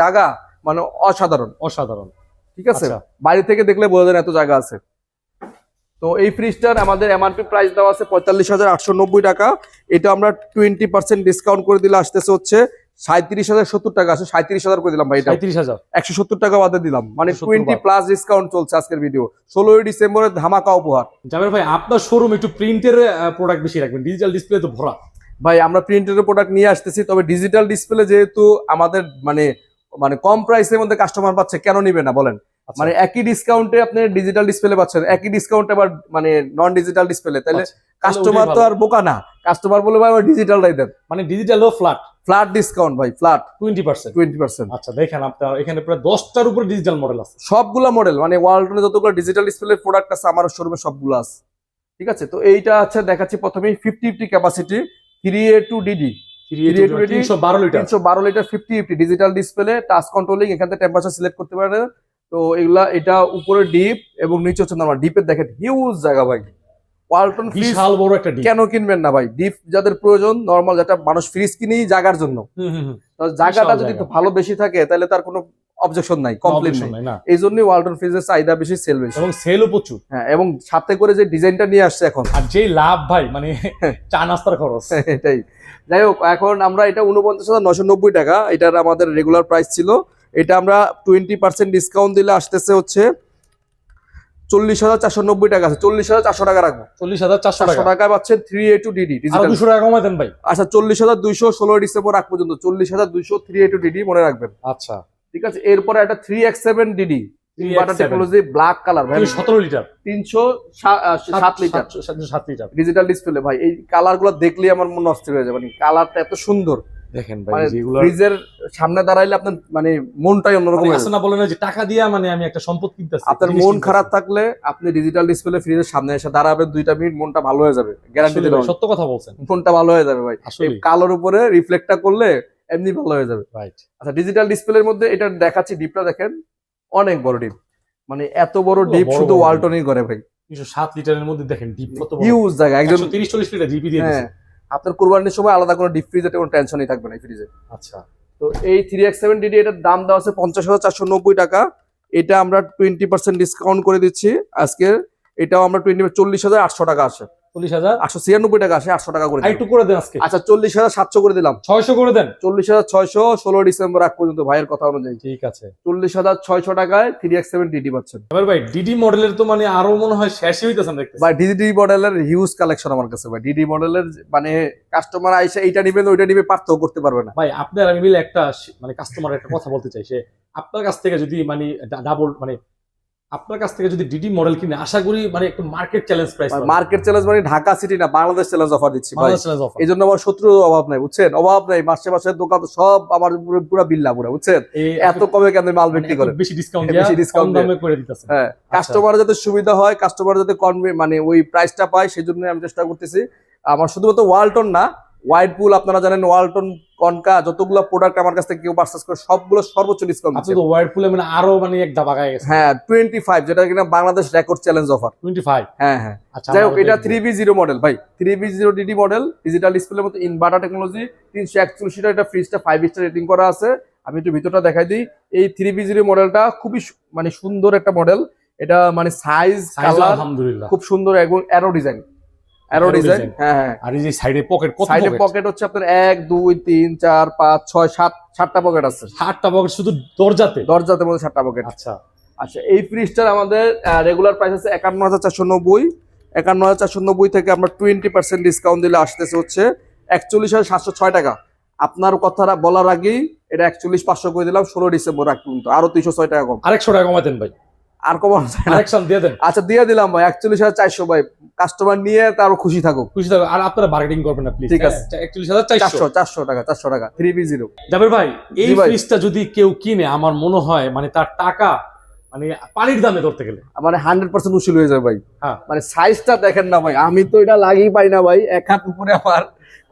জায়গা মানে অসাধারণ। অসাধারণ। ঠিক আছে? আচ্ছা। বাইরে থেকে দেখলে বোঝা যায় এত জায়গা আছে। তো এই ফ্রিজটার আমাদের এমআরপি প্রাইস দেওয়া আছে পঁয়তাল্লিশ হাজার আটশো নব্বই টাকা। এটা আমরা টোয়েন্টি পার্সেন্ট ডিসকাউন্ট করে দিলে আসতেছে হচ্ছে সাঁত্রিশ হাজার সত্তর টাকা আছে সাঁত্রিশ হাজার করে দিলাম ভাই সাঁত্রিশ হাজার। একশো সত্তর টাকা বাদে দিলাম। মানে টোয়েন্টি প্লাস ডিসকাউন্ট চলছে আজকের ভিডিও ষোলোই ডিসেম্বরের ধামাকা উপহার। জাবের ভাই আপনার শোরুম একটু প্রিন্টের প্রোডাক্ট বেশি রাখবেন। ডিজিটাল ডিসপ্লে তো ভরা। ভাই আমরা প্রিন্টের প্রোডাক্ট নিয়ে আসতেছি তবে ডিজিটাল ডিসপ্লে যেহেতু আমাদের মানে মানে কম প্রাইসের মধ্যে কাস্টমার পাচ্ছে কেন নিবে না বলেন? আচ্ছা। মানে একই ডিসকাউন্টে আপনি ডিজিটাল ডিসপ্লে পাচ্ছেন একই ডিসকাউন্টে আবার মানে নন ডিজিটাল ডিসপ্লে তাহলে আচ্ছা, কাস্টমার তো আর বোকা না। কাস্টমার বলে ভাই আমার ডিজিটালটাই দেন। মানে ডিজিটালও ফ্ল্যাট ফ্ল্যাট ডিসকাউন্ট ভাই flat twenty percent twenty percent আচ্ছা দেখেন আপনার এখানে প্রায় দশটার উপরে ডিজিটাল মডেল আছে। সবগুলা মডেল মানে ওয়ার্ল্ডে যতগুলো ডিজিটাল ডিসপ্লে প্রোডাক্ট আছে আমার শোরুমে সবগুলো আছে। ঠিক আছে? তো এইটা আছে দেখাচ্ছি প্রথমে fifty fifty capacity three A two DD তিনশো বারো লিটার তিনশো বারো litre fifty fifty digital display touch controlling এখান থেকে টেম্পারেচার সিলেক্ট করতে পারেন। তো এগুলা এটা উপরে ডিপ এবং নিচে হচ্ছে নর্মাল ডিপের দেখেন হিউজ জায়গা ভাই। ওয়ালটন ফ্রিজ বিশাল বড় একটা ডিপ। কেন কিনবেন না ভাই? ডিপ যাদের প্রয়োজন নরমাল যেটা মানুষ ফ্রিজ কিনেই জায়গার জন্য। তো জায়গাটা যদি ভালো বেশি থাকে তাহলে তার কোনো অবজেকশন নাই কমপ্লেন নেই। এই জন্যই ওয়ালটন ফ্রিজের চাহিদা বেশি সেল বেশি। এবং সেলও প্রচুর। হ্যাঁ এবং সাথে করে যে ডিজাইনটা নিয়ে আসছে এখন। আর যেই লাভ ভাই মানে চা নাস্তার খরচ। এটাই। যাই হোক এখন আমরা এটা উনপঞ্চাশ হাজার নশো নব্বই টাকা এটার আমাদের রেগুলার প্রাইস ছিল। এটা আমরা টোয়েন্টি পার্সেন্ট ডিসকাউন্ট দিলে আসতেছে হচ্ছে চল্লিশ হাজার চারশো নব্বই টাকা আছে চল্লিশ হাজার চারশো টাকা রাখব। চল্লিশ হাজার চারশো টাকা। পাচ্ছেন থ্রি এ টু ডিডি আরও ডিজিটাল দুশো টাকা কমাই দেন ভাই। আচ্ছা চল্লিশ হাজার দুইশো ষোলো ডিসেম্বর আগ পর্যন্ত চল্লিশ হাজার দুইশো থ্রি এ টু ডিডি মনে রাখবেন। আচ্ছা। ঠিক আছে এরপরে একটা three X seven DD 3X7 technology black colour ভাই সতেরো লিটার তিনশো সাত লিটার সাত লিটার ডিজিটাল ডিসপ্লে ভাই এই কালারগুলো দেখলেই আমার মন অস্থির হয়ে যাবে। মানে কালারটা এত সুন্দর। দেখেন মানে ভাই যেগুলো ফ্রিজের সামনে দাঁড়াইলে আপনার মানে মনটাই অন্যরকম হয়ে আছে। না বলে যে টাকা দিয়া মানে আমি একটা সম্পদ কিনতেছি আপনার মন খারাপ থাকলে আপনি ডিজিটাল ডিসপ্লে ফ্রিজের সামনে এসে দাঁড়াবেন দুইটা মিনিট মনটা ভালো হয়ে যাবে গ্যারান্টি দিলাম সত্য কথা বলছেন। মনটা ভালো হয়ে যাবে ভাই। কালোর উপরে রিফ্লেক্টটা করলে এমনি ভালো হয়ে যাবে। রাইট আচ্ছা ডিজিটাল ডিসপ্লের মধ্যে এটা দেখাচ্ছি ডিপটা দেখেন অনেক বড় ডিপ মানে এত বড় ডিপ শুধু ওয়ালটনই করে ভাই। তিনশো সাত লিটারের মধ্যে দেখেন ডিপ কত বড়। হিউজ জায়গা একজন একশো তিরিশ চল্লিশ লিটার জিপি দিয়ে হ্যাঁ। দিয়েছে আপনার কোরবানির সময় আলাদা কোনো ডিপ ফ্রিজে কোনো টেনশনই থাকবে না ফ্রিজে আচ্ছা। তো এই থ্রি এক্স সেভেন ডিডি এটার দাম দেওয়া আছে পঞ্চাশ হাজার চারশো নব্বই টাকা। এটা আমরা টোয়েন্টি পার্সেন্ট ডিসকাউন্ট করে দিচ্ছি। আজকে এটাও আমরা টোয়েন্টি চল্লিশ হাজার আটশো টাকা আছে। চল্লিশ হাজার। আটশো ছিয়ানব্বই টাকা আসে আটশো টাকা করে একটু করে দেন আজকে। আচ্ছা চল্লিশ হাজার সাতশো করে দিলাম। ছয়শো করে দেন। চল্লিশ হাজার ছয়শো ষোলো ডিসেম্বর আগ পর্যন্ত ভাইয়ের কথা অনুযায়ী। ঠিক আছে। চল্লিশ হাজার ছয়শো টাকায় থ্রি এক্স সেভেন ডিডি পাচ্ছেন। এবার ভাই ডিডি মডেলের তো মানে আরও মনে হয় শেষই হইতেছে দেখতে ডিডি মডেলের হিউজ কালেকশন আমার কাছে ভাই। ডিডি মডেলের মানে কাস্টমার আইসে এইটা নিবেন ওইটা নিবে পার্থক্য করতে পারবে না। ভাই আপনার আমি মিলে একটা মানে কাস্টমার একটা কথা বলতে চাই। সে আপনার কাছ থেকে যদি মানে ডাবল মানে আপনার কাছ থেকে যদি ডিডি মডেল কিনে আশা করি মানে একটু market challenge price market challenge মানে ঢাকা সিটি না বাংলাদেশ চ্যালেঞ্জ অফার দিচ্ছি ভাই। এই জন্য আমার শত্রুর অভাব নাই বুঝছেন? অভাব নাই মাসে মাসে দোকান সব আমার পুরো পুরো বিল্লা পুরো বুঝছেন? এত কমে কেন মাল বিক্রি করে? বেশি ডিসকাউন্ট বেশি ডিসকাউন্ট দামে করে দিতেছেন হ্যাঁ কাস্টমার যাতে সুবিধা হয় কাস্টমার যাতে কনভে মানে ওই প্রাইসটা পায় সেই জন্য আমি চেষ্টা করতেছি। আমার শুধুমাত্র ওয়ালটন না হোয়াইট পুল আপনারা জানেন ওয়ালটন কনকা যতগুলো প্রোডাক্ট আমার কাছ থেকে কেউ পারচেজ করে সবগুলো সর্বোচ্চ ডিসকাউন্ট আপনি তো পুলে মানে আরও মানে এক দাবা গায়ে গেছে হ্যাঁ টোয়েন্টি ফাইভ যেটা কিনা Bangladesh record challenge offer twenty five হ্যাঁ হ্যাঁ। আচ্ছা যাই হোক এটা দেখব। থ্রি বি জিরো মডেল ভাই। Three B zero DD model digital ডিসপ্লের মতো ইনভার্টার টেকনোলজি তিনশো একচল্লিশ এটা ফ্রিজটা ফাইভ স্টার রেটিং করা আছে। আমি একটু ভিতরটা দেখাই দিই। এই থ্রি বি জিরো মডেলটা খুবই মানে সুন্দর একটা মডেল এটা মানে সাইজ কালার আলহামদুলিল্লাহ। খুব সুন্দর এবং অ্যারো ডিজাইন অ্যারো ডিজাইন হ্যাঁ হ্যাঁ। আর এই যে সাইডে পকেট কত সাইডে পকেট পকেট হচ্ছে আপনার এক দুই তিন চার পাঁচ ছয় সাত সাতটা পকেট আছে। সাতটা পকেট শুধু দরজাতে? দরজাতে মধ্যে সাতটা পকেট আচ্ছা। আচ্ছা এই ফ্রিজটার আমাদের রেগুলার প্রাইস আছে একান্ন হাজার চারশো নব্বই। একান্ন হাজার চারশো নব্বই থেকে আমরা টোয়েন্টি পার্সেন্ট ডিসকাউন্ট দিলে আসতেছে হচ্ছে একচল্লিশ হাজার সাতশো ছয় টাকা। আপনার কথা বলার আগেই এটা একচল্লিশ পাঁচশো করে দিলাম ষোলো ডিসেম্বর এক পর্যন্ত। আরও দুইশো ছয় টাকা কম। আরেকশো টাকা কমাতেন ভাই। আর কমানো যায় না? দিয়ে দেন। আচ্ছা দিয়ে দিলাম ভাই একচল্লিশ হাজার চারশো ভাই। কাস্টমার নিয়ে তারও খুশি থাকুক। খুশি থাকো আর আপনারা মার্কেটিং করবেন না প্লিজ ঠিক আছে। একচল্লিশ হাজার চারশো। চারশো টাকা চারশো টাকা। থ্রি বি জিরো জাবের ভাই এই। ফ্রিজটা যদি কেউ কিনে আমার মনে হয় মানে তার টাকা মানে পানির দামে ধরতে গেলে। মানে হান্ড্রেড পার্সেন্ট উসিল হয়ে যাবে ভাই। হ্যাঁ। মানে সাইজটা দেখেন না ভাই আমি তো এটা লাগিয়ে পাই না ভাই। এক হাত উপরে আমার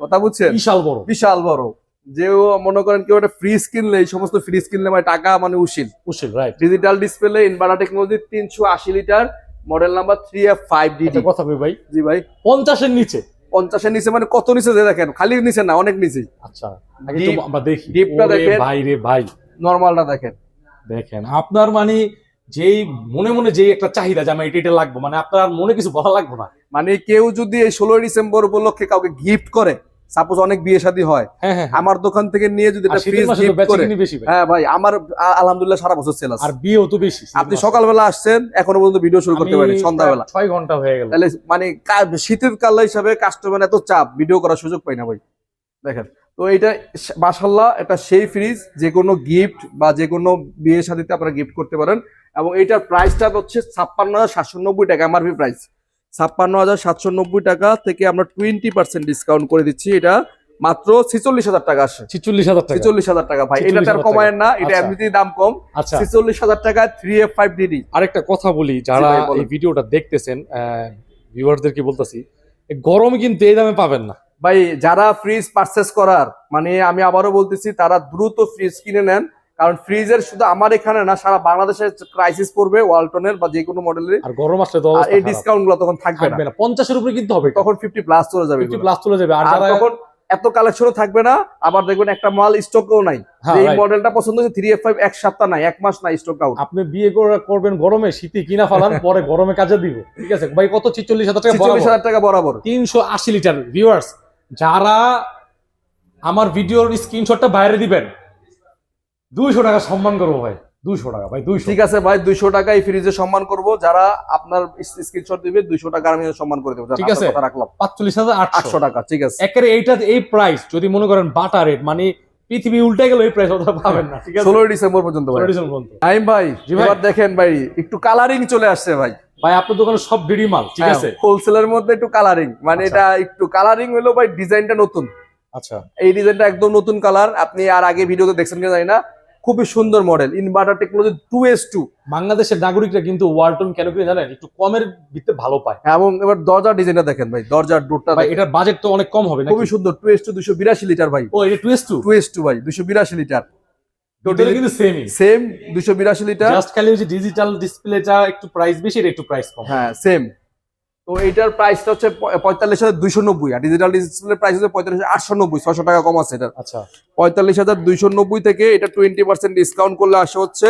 কথা বুঝছেন? বিশাল বড়। বিশাল বড়। যেও মনে করেন কেউ একটা ফ্রিজ কিনলে এই সমস্ত ফ্রিজ কিনলে মানে টাকা মানে উশিল উশিল right digital display inverter technology তিনশো আশি litre model number three F five একটা কথা ভাই? জি ভাই। পঞ্চাশের নিচে? পঞ্চাশের নিচে মানে কত নিচে যে দেখেন খালি নিচে না অনেক নিচে। আচ্ছা দেখি। ওরে দেখেন। ভাই রে ভাই। নর্মালটা দেখেন। দেখেন আপনার মানে যেই মনে মনে যেই একটা চাহিদা যে আমার এটা এটা লাগবে মানে আপনার মনে কিছু বলা লাগবে না। মানে কেউ যদি এই ষোলোই ডিসেম্বর উপলক্ষে কাউকে গিফট করে সাপোজ অনেক বিয়ে শাদী হয়। হ্যাঁ হ্যাঁ আমার দোকান থেকে নিয়ে যদি। হ্যাঁ ভাই আমার আ- আলহামদুলিল্লাহ সারা বছর সেল আছে। আর বিয়েও তো বেশি আপনি। সকালবেলা আসছেন এখনও পর্যন্ত ভিডিও শুরু করতে পারেন সন্ধ্যাবেলা। ছয় ঘণ্টা হয়ে গেল। তাহলে মানে শীতের কাল হিসাবে কাস্টমার এত চাপ ভিডিও করার সুযোগ পাই না ভাই। দেখেন তো এটা মাসাল্লাহ এটা সেই ফ্রিজ যে কোনো গিফট বা যে কোনো বিয়ে শাদিতে আপনারা গিফট করতে পারেন। এবং এটার প্রাইসটা হচ্ছে ছাপ্পান্ন হাজার সাতশো নব্বই টাকা এমআরপি প্রাইস ছাপ্পান্ন হাজার সাতশো নব্বই টাকা থেকে আমরা টোয়েন্টি পার্সেন্ট ডিসকাউন্ট করে দিচ্ছি। এটা মাত্র ছিচল্লিশ হাজার টাকা আসে। ছিচল্লিশ হাজার টাকা। ছিচল্লিশ হাজার টাকা ভাই। এটা 46,000 তার কমায় না এটা আচ্ছা। এমনিতেই দাম কম। আচ্ছা। ছিচল্লিশ হাজার টাকা থ্রি এফ ফাইভ ডিডি আরেকটা কথা বলি যারা। এই ভিডিওটা দেখতেছেন ভিউয়ারদেরকে বলতেছি গরম কিন্তু এই দামে পাবেন না। ভাই যারা ফ্রিজ পারচেস করার মানে আমি আবারও বলতেছি তারা দ্রুত ফ্রিজ কিনে নেন। কারণ ফ্রিজের শুধু আমার এখানে না সারা বাংলাদেশে ক্রাইসিস পড়বে ওয়ালটনের বা যে কোনো মডেলের আর গরম আসলে তো এই ডিসকাউন্টগুলো তখন থাকবে না। পঞ্চাশের উপরে কিন্তু হবে। তখন ফিফটি প্লাস চলে যাবে। প্লাস চলে যাবে। আর তখন এত কালেকশনও থাকবে না আবার দেখবেন একটা মাল স্টকেও নাই। হ্যাঁ, এই. মডেলটা পছন্দ হচ্ছে থ্রি এফ ফাইভ এক সপ্তাহ নাই এক মাস নাই স্টক আউট আপনি বিয়ে করে- করবেন গরমে শীতে কিনা ফালান পরে গরমে কাজে দিব। ঠিক আছে? ভাই কত? ছিচল্লিশ হাজার টাকা ছিচল্লিশ হাজার টাকা বরাবর। তিনশো আশি লিটার ভিউয়ার্স যারা আমার ভিডিওর স্ক্রিনশটটা বাইরে দিবেন দুইশো টাকা সম্মান করব ভাই দুইশো টাকা ভাই দুইশো। ঠিক আছে ভাই দুইশো টাকা এই ফ্রিজে সম্মান করব। যারা আপনার স্ক্রিনশট দিবে দুইশো টাকা আমি সম্মান করে দেবো। ঠিক আছে। রাখলাম। পাঁচচল্লিশ হাজার আটশো। টাকা ঠিক আছে। একেবারে এইটা এই প্রাইস যদি মনে করেন বাটা রেট মানে পৃথিবী উল্টে গেল এই প্রাইস ওটা পাবেন না ঠিক আছে? ষোলোই ডিসেম্বর পর্যন্ত ভাই। 16 ডিসেম্বর পর্যন্ত। নাইম ভাই এবার দেখেন ভাই একটু কালারিং চলে আসছে ভাই। ভাই আপনার দোকানে সব ডিডি মাল ঠিক আছে? হোলসেলের মধ্যে একটু কালারিং মানে আচ্ছা। এটা একটু কালারিং হলো ভাই ডিজাইনটা নতুন। আচ্ছা। এই ডিজাইনটা একদম নতুন কালার আপনি আর আগে ভিডিওতে দেখছেন কিনা জানি না। খুবই সুন্দর model inverter technology two S two বাংলাদেশের নাগরিকরা কিন্তু ওয়ালটন কেন কিনে জানেন? একটু কমের ভিতরে ভালো পায়। এবং এবার দরজার ডিজাইনটা দেখেন ভাই দরজার ডোরটা ভাই এটার বাজেট তো অনেক কম হবে খুবই সুন্দর টু এস টু দুশো বিরাশি লিটার ভাই। ও এটা two S two two S two ভাই দুশো বিরাশি লিটার ভিতরে কিন্তু সেমই সেম দুশো বিরাশি লিটার জাস্ট খালি ওই যে ডিজিটাল ডিসপ্লেটা একটু প্রাইস বেশি এটা একটু প্রাইস কম। হ্যাঁ সেম তো এইটার প্রাইসটা হচ্ছে পঁয়তাল্লিশ হাজার দুইশো নব্বই আর ডিজিটাল ডিসপ্লে প্রাইস হচ্ছে পঁয়তাল্লিশ আটশো নব্বই ছশো টাকা কম আছে এটা আচ্ছা। পঁয়তাল্লিশ হাজার দুইশো নব্বই থেকে এটা টোয়েন্টি পার্সেন্ট ডিসকাউন্ট করলে আসে হচ্ছে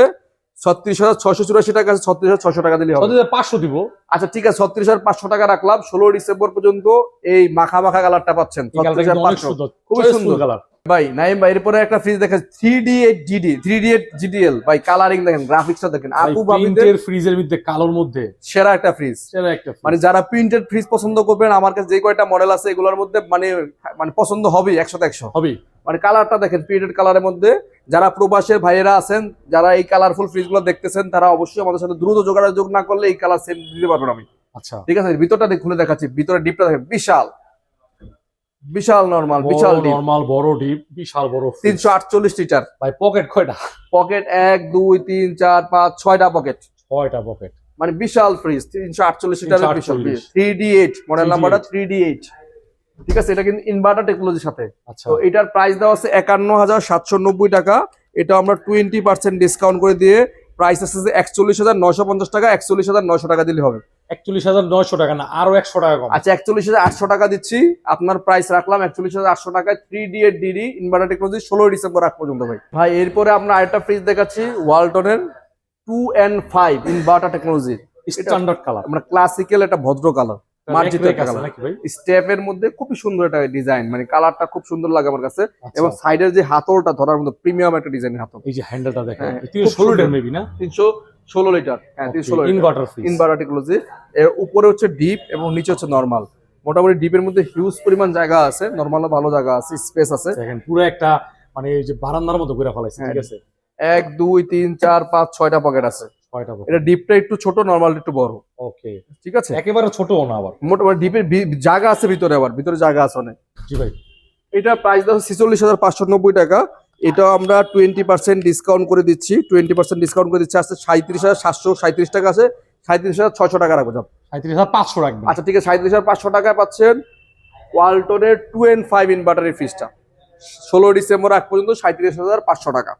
ছত্রিশ হাজার ছশো চুরাশি টাকা আছে ছত্রিশ হাজার ছশো টাকা দিলে হবে। পাঁচশো দিব। আচ্ছা ঠিক আছে ছত্রিশ হাজার পাঁচশো টাকা রাখলাম। ষোলো ডিসেম্বর পর্যন্ত এই মাখা মাখা কালারটা পাচ্ছেন। ছত্রিশ হাজার পাঁচশো। খুবই সুন্দর। কালার ভাই নাইম ভাই এরপরে একটা ফ্রিজ দেখেন three D eight GD three D eight GDL ভাই কালারিং দেখেন গ্রাফিক্সটা দেখেন। আপু প্রিন্টের ফ্রিজের মধ্যে কালোর মধ্যে। সেরা একটা ফ্রিজ সেটা একটা মানে যারা প্রিন্টেড ফ্রিজ পছন্দ করবেন আমার কাছে যে কয়টা মডেল আছে এগুলোর মধ্যে মানে মানে পছন্দ হবেই একশো একশো। হবে মানে কালারটা দেখেন প্রিন্টেড কালারের মধ্যে। যারা প্রবাসের ভাইয়েরা আছেন যারা এই কালারফুল ফ্রিজগুলো দেখতেছেন তারা অবশ্যই আমাদের সাথে দ্রুত যোগাযোগ না করলে এই কালার সেম দিতে পারবেন আমি। আচ্ছা। ঠিক আছে ভিতরটা খুলে দেখাচ্ছি ভিতরে ডিপটা দেখেন বিশাল। বিশাল নরমাল বিশাল ডিপ নরমাল বড় ডিপ বিশাল বড় fridge। তিনশো আটচল্লিশ লিটার ভাই পকেট কয়টা? পকেট এক দুই তিন চার পাঁচ ছয়টা পকেট ছয়টা পকেট মানে বিশাল ফ্রিজ তিনশো আটচল্লিশ লিটারের বিশাল 348 ডি এইট মডেল নাম্বারটা থ্রি ডি এইট ঠিক আছে এটা কিন্তু ইনভার্টার টেকনোলজির সাথে। আচ্ছা। তো এটার প্রাইস দেওয়া আছে একান্ন হাজার সাতশো নব্বই টাকা। এটা আমরা টোয়েন্টি পার্সেন্ট ডিসকাউন্ট করে দিয়ে প্রাইস আছে একচল্লিশ হাজার নয়শো পঞ্চাশ টাকা একচল্লিশ হাজার নয়শো টাকা দিলে হবে। একচল্লিশ হাজার নয়শো টাকা না আরও একশো টাকা কম। আচ্ছা একচল্লিশ হাজার আটশো টাকা দিচ্ছি। আপনার প্রাইস রাখলাম একচল্লিশ হাজার আটশো টাকায় three D eight DD inverter technology ষোলোই ডিসেম্বর আগ পর্যন্ত ভাই। ভাই এরপরে আমরা আরেকটা ফ্রিজ দেখাচ্ছি ওয়ালটনের two and five inverter technology standard colour আমরা ক্লাসিক্যাল একটা ভদ্র কালার স্টেপের মধ্যে খুবই সুন্দর একটা ডিজাইন মানে কালারটা খুব সুন্দর লাগে আমার কাছে। আচ্ছা। এবং সাইডের যে হাতলটা ধরার মধ্যে প্রিমিয়াম একটা ডিজাইনের হাতল। এই যে হ্যান্ডেলটা দেখেন হ্যাঁ, তিনশো ষোলো লিটার। হ্যাঁ ষোলো ইনভার্টার ইনভার্টার টেকনোলজি এর উপরে হচ্ছে ডিপ এবং নিচে হচ্ছে নর্মাল মোটামুটি ডিপের মধ্যে হিউজ পরিমাণ জায়গা আছে নর্মালও ভালো জায়গা আছে স্পেস আছে। পুরো একটা মানে এই যে বারান্দার মতো করে ফেলাইছে ঠিক হ্যাঁ। আছে? এক দুই তিন চার পাঁচ ছয়টা পকেট আছে। ছয়টা এটা ডিপটা একটু ছোট নর্মাল একটু বড়। ওকে ঠিক আছে? একেবারে ছোটও না আবার। মোটামুটি ডিপের জায়গা আছে ভিতরে আবার ভিতরে জায়গা আছে অনেক। জি ভাই। এটা প্রাইস দেওয়া ছেচল্লিশ হাজার পাঁচশো নব্বই টাকা। এটা আমরা টোয়েন্টি পার্সেন্ট ডিসকাউন্ট করে দিচ্ছি। টোয়েন্টি পার্সেন্ট ডিসকাউন্ট করে দিচ্ছি আসছে সাঁত্রিশ হাজার সাতশো সাঁত্রিশ টাকা আছে। সাঁত্রিশ হাজার ছশো টাকা রাখব যাব সাঁত্রিশ হাজার পাঁচশো রাখবেন। আচ্ছা ঠিক আছে সাঁত্রিশ হাজার পাঁচশো টাকায় পাচ্ছেন ওয়ালটনের টু এন্ড ফাইভ ইনভার্টারের ফিজটা ষোলো ডিসেম্বর আগ পর্যন্ত সাঁত্রিশ হাজার পাঁচশো টাকা।